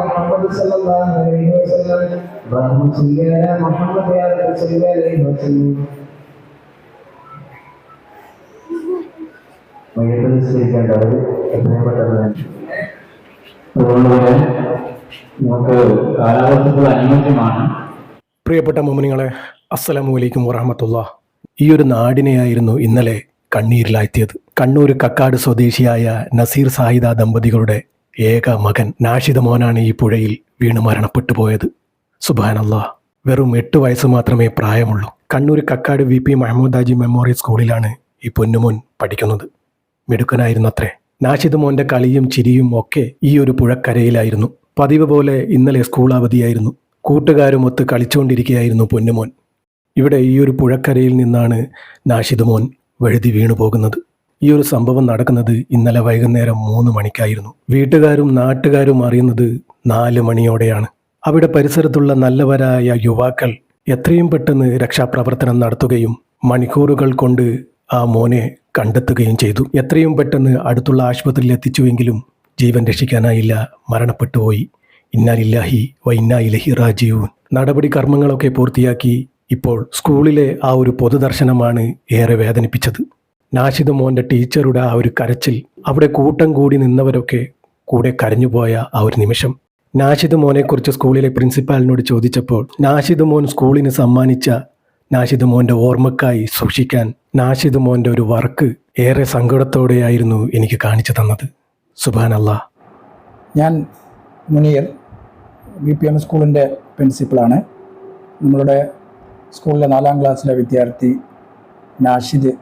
മുഹമ്മദ് സ്വീകരിക്കേണ്ടത് എത്രയും പെട്ടെന്ന് നമുക്ക് പ്രിയപ്പെട്ട മോമിനികളെ അസ്സലാമലൈക്കും വറഹമത്തുള്ള ഈ ഒരു നാടിനെയായിരുന്നു ഇന്നലെ കണ്ണീരിലാഴ്ത്തിയത്. കണ്ണൂർ കക്കാട് സ്വദേശിയായ നസീർ സാഹിദ ദമ്പതികളുടെ ഏക മകൻ നാഷിദ മോനാണ് ഈ പുഴയിൽ വീണ് മരണപ്പെട്ടു പോയത്. സുബാനല്ല വെറും എട്ട് വയസ്സ് മാത്രമേ പ്രായമുള്ളൂ. Kannur Kakkad V P Mahammoodaji memorial സ്കൂളിലാണ് ഈ പൊന്നുമോൻ പഠിക്കുന്നത്. മിടുക്കനായിരുന്നത്രേ. നാഷിദ് മോന്റെ കളിയും ചിരിയും ഒക്കെ ഈ ഒരു പുഴക്കരയിലായിരുന്നു. പതിവ് പോലെ ഇന്നലെ സ്കൂൾ അവധിയായിരുന്നു കൂട്ടുകാരുമൊത്ത് കളിച്ചുകൊണ്ടിരിക്കുകയായിരുന്നു പൊന്നുമോൻ. ഇവിടെ ഈ ഒരു പുഴക്കരയിൽ നിന്നാണ് നാഷിദ് മോൻ വഴുതി വീണു പോകുന്നത് ഈ ഒരു സംഭവം നടക്കുന്നത് ഇന്നലെ വൈകുന്നേരം മൂന്ന് മണിക്കായിരുന്നു. വീട്ടുകാരും നാട്ടുകാരും അറിയുന്നത് നാല് മണിയോടെയാണ്. അവിടെ പരിസരത്തുള്ള നല്ലവരായ യുവാക്കൾ എത്രയും പെട്ടെന്ന് രക്ഷാപ്രവർത്തനം നടത്തുകയും മണിക്കൂറുകൾ കൊണ്ട് ആ മോനെ കണ്ടെത്തുകയും ചെയ്തു. എത്രയും പെട്ടെന്ന് അടുത്തുള്ള ആശുപത്രിയിൽ എത്തിച്ചുവെങ്കിലും ജീവൻ രക്ഷിക്കാനായില്ല മരണപ്പെട്ടുപോയി ഇന്നാലില്ലാഹി വൈന്നായിലഹി റാജീവൂൻ നടപടി കർമ്മങ്ങളൊക്കെ പൂർത്തിയാക്കി ഇപ്പോൾ സ്കൂളിലെ ആ ഒരു പൊതുദർശനമാണ് ഏറെ വേദനിപ്പിച്ചത്. നാഷിദ് മോന്റെ ടീച്ചറുടെ ആ ഒരു കരച്ചിൽ അവിടെ കൂട്ടം കൂടി നിന്നവരൊക്കെ കൂടെ കരഞ്ഞുപോയ ആ ഒരു നിമിഷം. നാഷിദ് മോനെക്കുറിച്ച് സ്കൂളിലെ പ്രിൻസിപ്പാലിനോട് ചോദിച്ചപ്പോൾ നാഷിദ് മോൻ സ്കൂളിന് സമ്മാനിച്ച നാഷിദ് മോന്റെ ഓർമ്മക്കായി സൂക്ഷിക്കാൻ നാഷിദ് മോന്റെ ഒരു വർക്ക് ഏറെ സങ്കടത്തോടെയായിരുന്നു എനിക്ക് കാണിച്ചു തന്നത്. സുബാനല്ല ഞാൻ മുനീർ ബി പി എം സ്കൂളിന്റെ പ്രിൻസിപ്പളാണ്. നമ്മളുടെ സ്കൂളിലെ നാലാം ക്ലാസ്സിലെ വിദ്യാർത്ഥി നാഷിദ്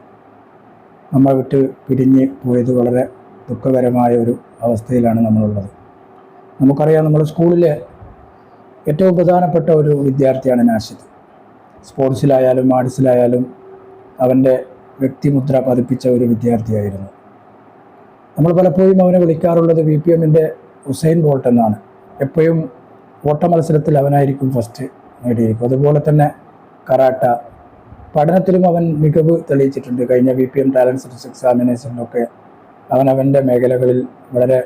നമ്മൾ വിട്ട് പിരിഞ്ഞ് പോയത് വളരെ ദുഃഖകരമായ ഒരു അവസ്ഥയിലാണ് നമ്മളുള്ളത്. നമുക്കറിയാം നമ്മൾ സ്കൂളിലെ ഏറ്റവും പ്രധാനപ്പെട്ട ഒരു വിദ്യാർത്ഥിയാണ് നാശിത് സ്പോർട്സിലായാലും ആർട്സിലായാലും അവന്റെ വ്യക്തിമുദ്ര പതിപ്പിച്ച ഒരു വിദ്യാർത്ഥിയായിരുന്നു. നമ്മൾ പലപ്പോഴും അവനെ വിളിക്കാറുള്ളത് വി പി എമ്മിന്റെ ഹുസൈൻ ബോൾട്ട് എന്നാണ്. എപ്പോഴും ഓട്ട മത്സരത്തിൽ അവനായിരിക്കും ഫസ്റ്റ് നേടിയിരിക്കും. അതുപോലെ തന്നെ കറാട്ട പഠനത്തിലും അവൻ മികവ് തെളിയിച്ചിട്ടുണ്ട്. കഴിഞ്ഞ വി പി എം ടാലന്റ് എക്സാമിനേഷനിലൊക്കെ അവൻ അവന്റെ മേഖലകളിൽ വളരെ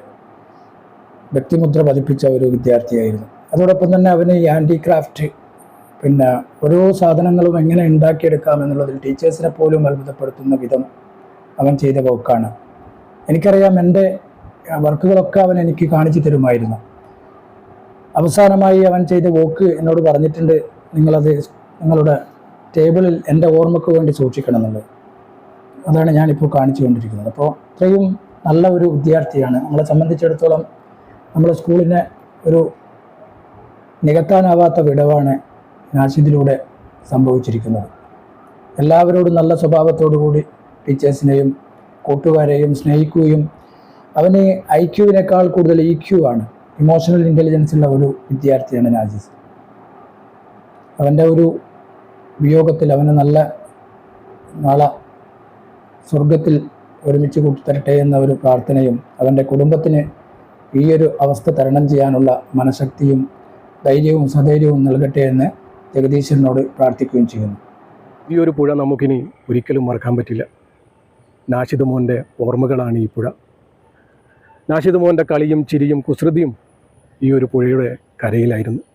വ്യക്തിമുദ്ര പതിപ്പിച്ച ഒരു വിദ്യാർത്ഥിയായിരുന്നു. അതോടൊപ്പം തന്നെ അവന് ഈ ഹാൻഡിക്രാഫ്റ്റ് പിന്നെ ഓരോ സാധനങ്ങളും എങ്ങനെ ഉണ്ടാക്കിയെടുക്കാം എന്നുള്ളതിൽ ടീച്ചേഴ്സിനെ പോലും അത്ഭുതപ്പെടുത്തുന്ന വിധം അവൻ ചെയ്ത പോക്കാണ് എനിക്കറിയാം എന്റെ വർക്കുകളൊക്കെ അവൻ എനിക്ക് കാണിച്ചു തരുമായിരുന്നു. അവസാനമായി അവൻ ചെയ്ത വോക്ക് എന്നോട് പറഞ്ഞിട്ടുണ്ട്. നിങ്ങളത് നിങ്ങളുടെ ടേബിളിൽ എന്റെ ഓർമ്മയ്ക്ക് വേണ്ടി സൂക്ഷിക്കണം എന്നുള്ളത് അതാണ് ഞാനിപ്പോൾ കാണിച്ചു കൊണ്ടിരിക്കുന്നത് അപ്പോൾ ഇത്രയും നല്ല ഒരു വിദ്യാർത്ഥിയാണ്. നമ്മളെ സംബന്ധിച്ചിടത്തോളം നമ്മുടെ സ്കൂളിനെ ഒരു നികത്താനാവാത്ത വിടവാണ് നാശിദിലൂടെ സംഭവിച്ചിരിക്കുന്നത്. എല്ലാവരോടും നല്ല സ്വഭാവത്തോടു കൂടി ടീച്ചേഴ്സിനെയും കൂട്ടുകാരെയും സ്നേഹിക്കുകയും അവന് ഐ ക്യുവിനേക്കാൾ കൂടുതൽ ഇ ക്യു ആണ്. ഇമോഷണൽ ഇന്റലിജൻസ് ഉള്ള ഒരു വിദ്യാർത്ഥിയാണ് നാജിസ് അവന്റെ ഒരു വിയോഗത്തിൽ അവന് നല്ല നാളെ സ്വർഗത്തിൽ ഒരുമിച്ച് കൂട്ടിത്തരട്ടെ എന്ന ഒരു പ്രാർത്ഥനയും അവന്റെ കുടുംബത്തിന് ഈ ഒരു അവസ്ഥ തരണം ചെയ്യാനുള്ള മനഃശക്തിയും ധൈര്യവും സധൈര്യവും നൽകട്ടെ എന്ന് ജഗദീശ്വരനോട് പ്രാർത്ഥിക്കുകയും ചെയ്യുന്നു. ഈ ഒരു പുഴ നമുക്കിനി ഒരിക്കലും മറക്കാൻ പറ്റില്ല. നാഷിദ് മോന്റെ ഓർമ്മകളാണ് ഈ പുഴ. നാഷിദ് മോന്റെ കളിയും ചിരിയും കുസൃതിയും ഈ ഒരു പുഴയുടെ കരയിലായിരുന്നു.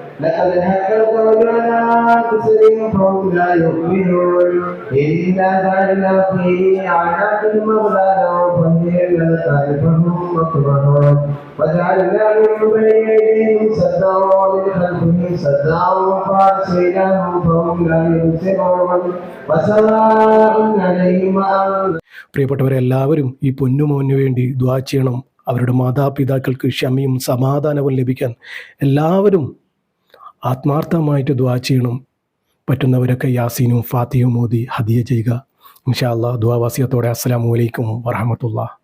الله تعالى وسلم على خير سيدنا محمد وعلى اله وصحبه اجمعين سبحان ربك رب العزه عما يصفون وسلام على المرسلين والحمد لله يا أولي الآباءهم فهم غافلون لقد هك القول على أكثرهم فهم لا يؤمنون إنا جعلنا في أعناق المغلال وفنجر فهم مكرهون وجعلنا من بين يديهم سدا ومن خلفهم سدا فأغشيناهم فهم لا يبصرون وسواء عليهم أأنذرتهم പ്രിയപ്പെട്ടവരെ എല്ലാവരും ഈ പൊന്നുമോന് വേണ്ടി ദ്വാ ചെയ്യണം അവരുടെ മാതാപിതാക്കൾക്ക് ക്ഷമയും സമാധാനവും ലഭിക്കാൻ എല്ലാവരും ആത്മാർത്ഥമായിട്ട് ദ്വാ ചെയ്യണം. പറ്റുന്നവരൊക്കെ യാസീനും ഫാത്തിയും മോദി ഹദിയ ചെയ്യുക. ഇൻഷാ ദ്വാവാസിയത്തോടെ അസ്സലാമു അലൈക്കും വറഹമത്തുള്ള